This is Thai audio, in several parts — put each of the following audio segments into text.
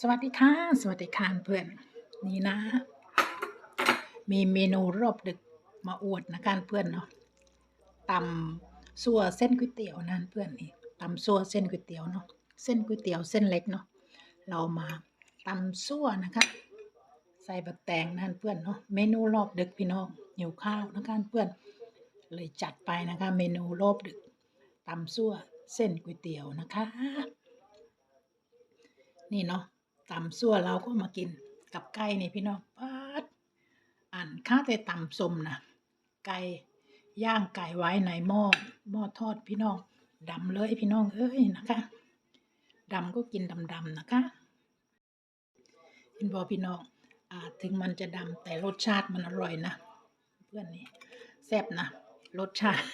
สวัสดีค่ะ สวัสดีค่ะเพื่อน นี่นะ มีเมนูรอบดึกมาอวดนะการเพื่อนเนาะตำซัวเส้นก๋วยเตี๋ยวนั่นเพื่อนนี่ตำซัวเส้นก๋วยเตี๋ยวเนาะเส้นก๋วยเตี๋ยวเส้นเล็กเนาะเรามาตำซัวนะคะ ใส่บักแตงนั่นเพื่อนเนาะเมนูรอบดึกพี่น้องหิวข้าวนะการเพื่อน เลยจัดไปนะคะ เมนูรอบดึกตำซัวเส้นก๋วยเตี๋ยวนะคะ นี่เนาะ ตำซั่วเราก็มากินกับไก่นี่พี่น้องปัดอ่านข้าแต่ตำสมนะไก่ย่างไก่ไว้ในหม้อหม้อทอดพี่น้องดำเลยพี่น้องเอ้ยนะคะดำก็กินดำๆนะคะเห็นบอพี่น้องอาถึงมันจะดำแต่รสชาติมันอร่อยนะ เพื่อนนี่แซ่บนะรสชาติ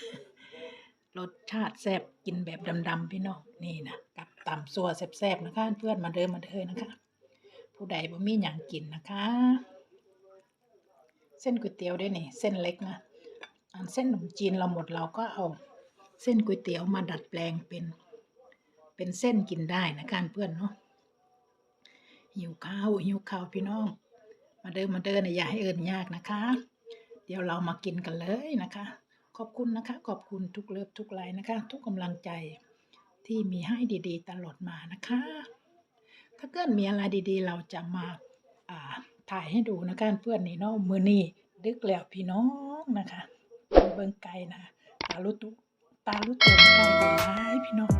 รสชาติแซ่บกินแบบดำๆพี่น้องนี่นะกับตำซัวแซ่บๆนะคะ เพื่อนมาเดินมาเดินนะคะ ผู้ใดบ่มีหยังกินนะคะ เส้นก๋วยเตี๋ยวด้วยนี่ เส้นเล็กนะอันเส้นขนมจีนเราหมดเราก็เอาเส้นก๋วยเตี๋ยวมาดัดแปลงเป็น เป็นเส้นกินได้นะคะเพื่อนเนาะหิวข้าวหิวข้าวพี่น้อง มาเดินมาเดินนะอย่าให้เอินยากนะคะ เดี๋ยวเรามากินกันเลยนะคะ ขอบคุณนะคะ ขอบคุณทุกเลิฟทุกไลน์นะคะ ทุกกำลังใจที่มีให้ดี ๆ ตลอดมานะคะ ถ้าเกิดมีอะไรดีๆ เราจะมาอ่าถ่ายให้ดูนะคะเพื่อนนี่เนาะมือนี่ดึกแล้วพี่น้องนะคะเบิ่งไก่นะตาลุตุตาลุตุไก่หลายพี่น้อง